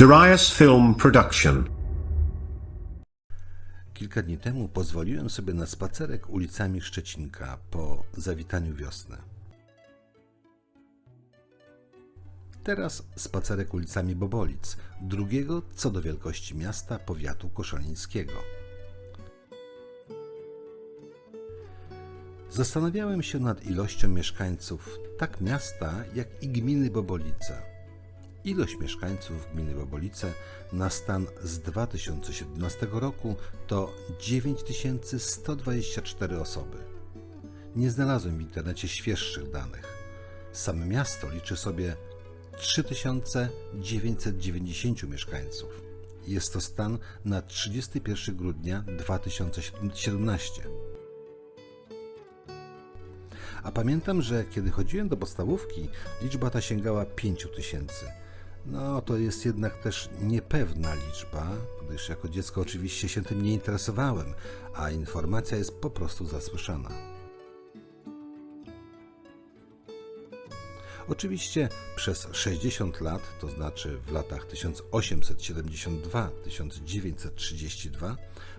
Darius Film Production. Kilka dni temu pozwoliłem sobie na spacerek ulicami Szczecinka po zawitaniu wiosny. Teraz spacerek ulicami Bobolic, drugiego co do wielkości miasta powiatu koszalińskiego. Zastanawiałem się nad ilością mieszkańców tak miasta, jak i gminy Bobolice. Ilość mieszkańców gminy Bobolice na stan z 2017 roku to 9124 osoby. Nie znalazłem w internecie świeższych danych. Same miasto liczy sobie 3990 mieszkańców. Jest to stan na 31 grudnia 2017. A pamiętam, że kiedy chodziłem do podstawówki, liczba ta sięgała 5000. No, to jest jednak też niepewna liczba, gdyż jako dziecko oczywiście się tym nie interesowałem, a informacja jest po prostu zasłyszana. Oczywiście przez 60 lat, to znaczy w latach 1872-1932,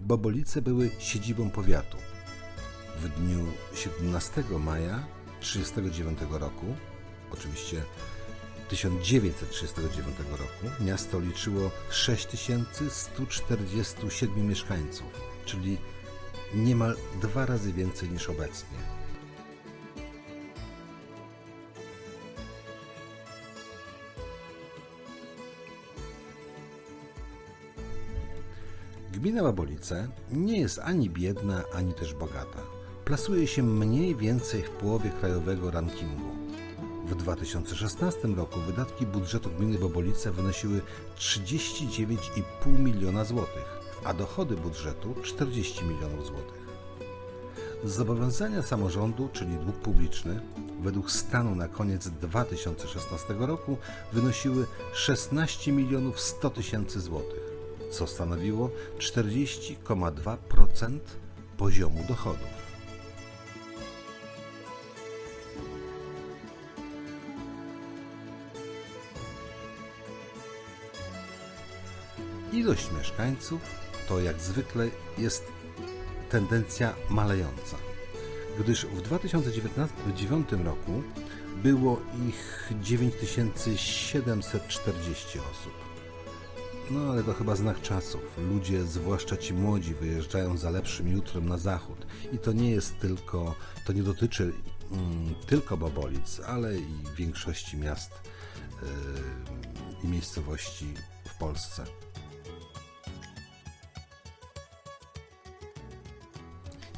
Bobolice były siedzibą powiatu. W dniu 17 maja 1939 roku, oczywiście 1939 roku, miasto liczyło 6147 mieszkańców, czyli niemal dwa razy więcej niż obecnie. Gmina Babolice nie jest ani biedna, ani też bogata. Plasuje się mniej więcej w połowie krajowego rankingu. W 2016 roku wydatki budżetu gminy Bobolice wynosiły 39,5 miliona złotych, a dochody budżetu 40 milionów złotych. Zobowiązania samorządu, czyli dług publiczny, według stanu na koniec 2016 roku wynosiły 16 milionów 100 tysięcy złotych, co stanowiło 40,2% poziomu dochodów. Ilość mieszkańców to jak zwykle jest tendencja malejąca, gdyż w 2009 roku było ich 9740 osób. No ale to chyba znak czasów. Ludzie, zwłaszcza ci młodzi, wyjeżdżają za lepszym jutrem na zachód. I to nie jest tylko, to nie dotyczy mm, tylko Bobolic, ale i większości miast yy, i miejscowości w Polsce.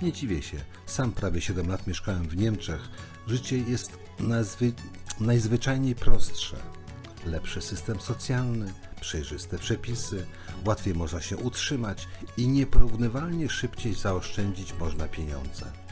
Nie dziwię się. Sam prawie 7 lat mieszkałem w Niemczech. Życie jest nazwy, najzwyczajniej prostsze. Lepszy system socjalny, przejrzyste przepisy, łatwiej można się utrzymać i nieporównywalnie szybciej zaoszczędzić można pieniądze.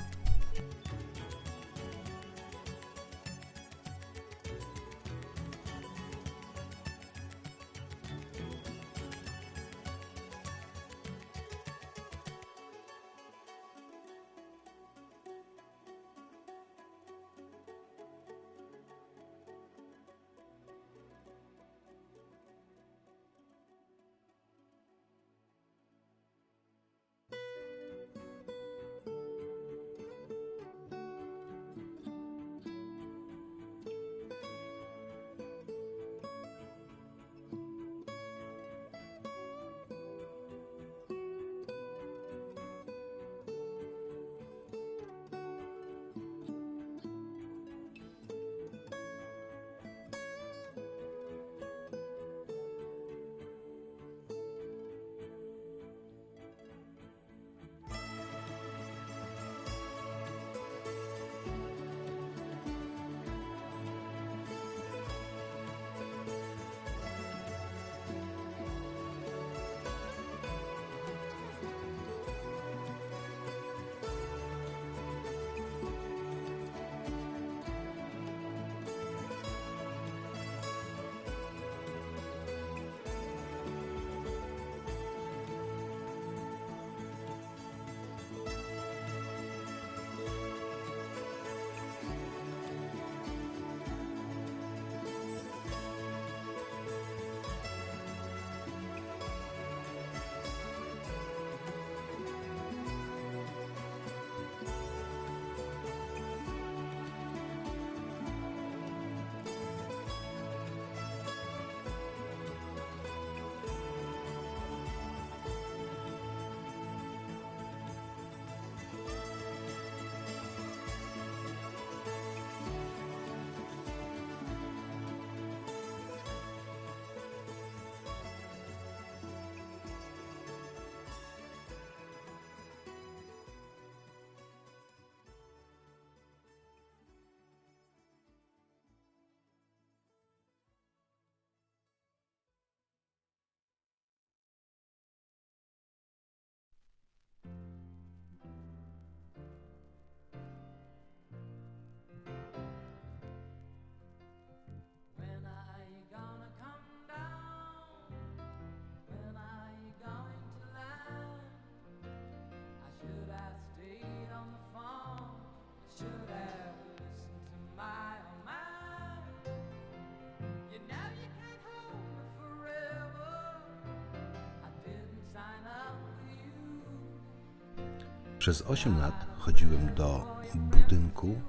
Przez 8 lat chodziłem do budynku,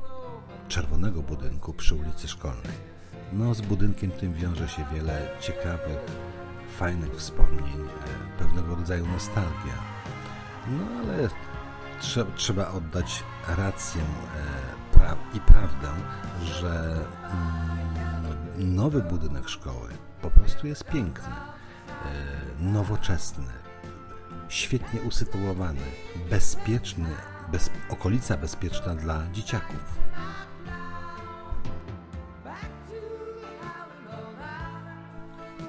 czerwonego budynku przy ulicy Szkolnej. No, z budynkiem tym wiąże się wiele ciekawych, fajnych wspomnień, e, pewnego rodzaju nostalgia. No, ale trze- trzeba oddać rację e, pra- i prawdę, że mm, nowy budynek szkoły po prostu jest piękny, e, nowoczesny, świetnie usytuowany, bezpieczny, bez, okolica bezpieczna dla dzieciaków.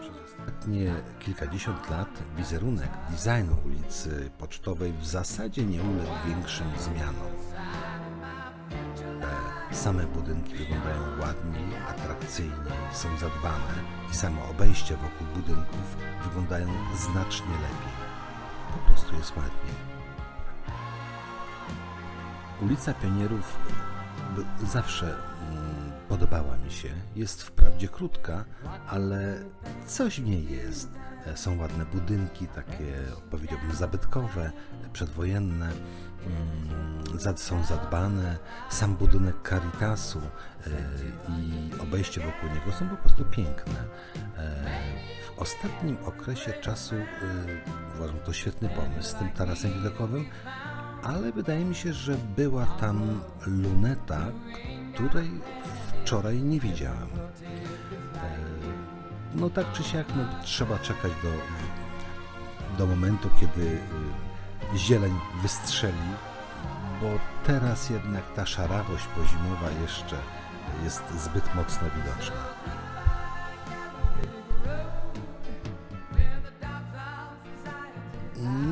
Przez ostatnie kilkadziesiąt lat wizerunek designu ulicy Pocztowej w zasadzie nie uległ większym zmianom. E, Same budynki wyglądają ładniej, atrakcyjniej, są zadbane i samo obejście wokół budynków wyglądają znacznie lepiej. Prostu jest ładniej. Ulica Pionierów zawsze mm, podobała mi się. Jest wprawdzie krótka, ale coś w niej jest. E, Są ładne budynki, takie powiedziałbym zabytkowe, przedwojenne. mm, Są zadbane. Sam budynek Caritasu e, i obejście wokół niego są po prostu piękne. E, W ostatnim okresie czasu uważam to świetny pomysł z tym tarasem widokowym, ale wydaje mi się, że była tam luneta, której wczoraj nie widziałem. No tak czy siak, no, trzeba czekać do, do momentu, kiedy y, zieleń wystrzeli, bo teraz jednak ta szarawość pozimowa jeszcze jest zbyt mocno widoczna.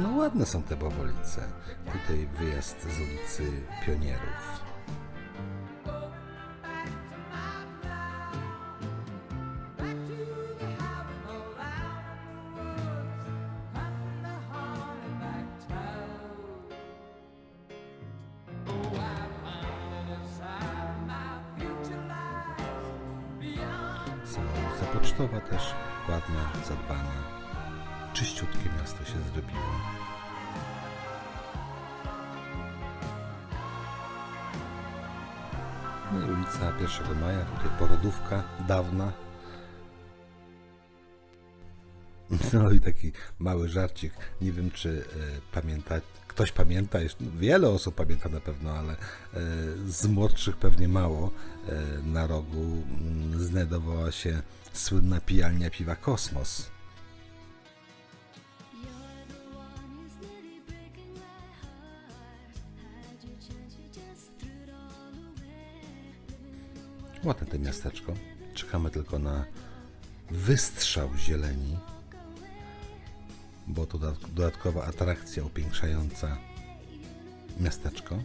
No ładne są te bobolice. Tutaj wyjazd z ulicy Pionierów. Pocztowa też ładna, zadbana. Czyściutkie miasto się zrobiło. No i ulica 1 Maja, tutaj porodówka dawna. No i taki mały żarcik. Nie wiem, czy e, pamięta, ktoś pamięta, wiele osób pamięta na pewno, ale e, z młodszych pewnie mało. E, na rogu mm, znajdowała się słynna pijalnia piwa Kosmos. Ładne to miasteczko. Czekamy tylko na wystrzał zieleni, bo to dodat- dodatkowa atrakcja upiększająca miasteczko.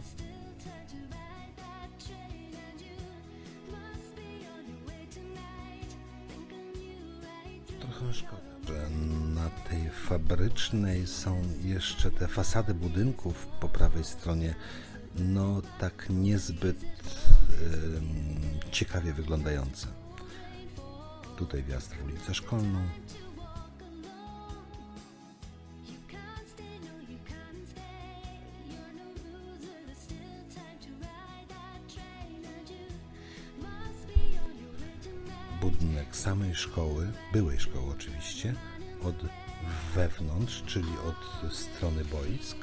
Trochę szkoda, że na tej fabrycznej są jeszcze te fasady budynków po prawej stronie, no tak niezbyt em, ciekawie wyglądające. Tutaj wjazd w ulicę Szkolną. Budynek samej szkoły, byłej szkoły oczywiście, od wewnątrz, czyli od strony boisk.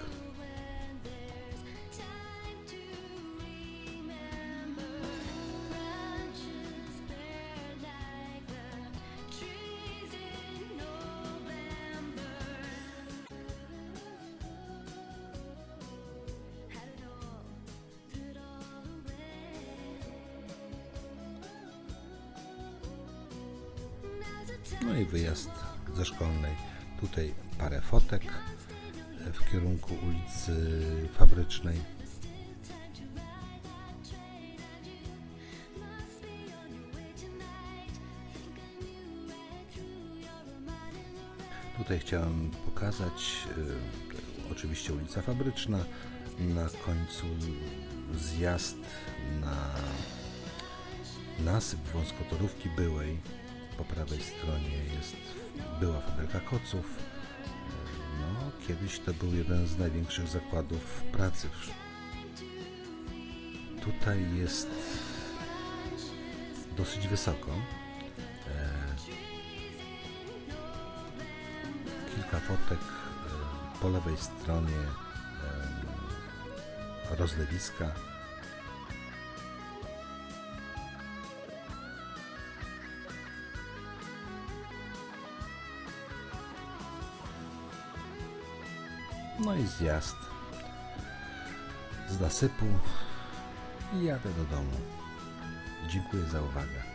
No i wyjazd ze szkolnej. Tutaj parę fotek e, w kierunku ulicy Fabrycznej. Tutaj chciałem pokazać e, oczywiście ulica Fabryczna. Na końcu zjazd na nasyp wąskotorówki byłej. Po prawej stronie jest była fabryka koców. No, kiedyś to był jeden z największych zakładów pracy. Tutaj jest dosyć wysoko. E, kilka fotek e, po lewej stronie e, rozlewiska. No i zjazd z nasypu i jadę do domu. Dziękuję za uwagę.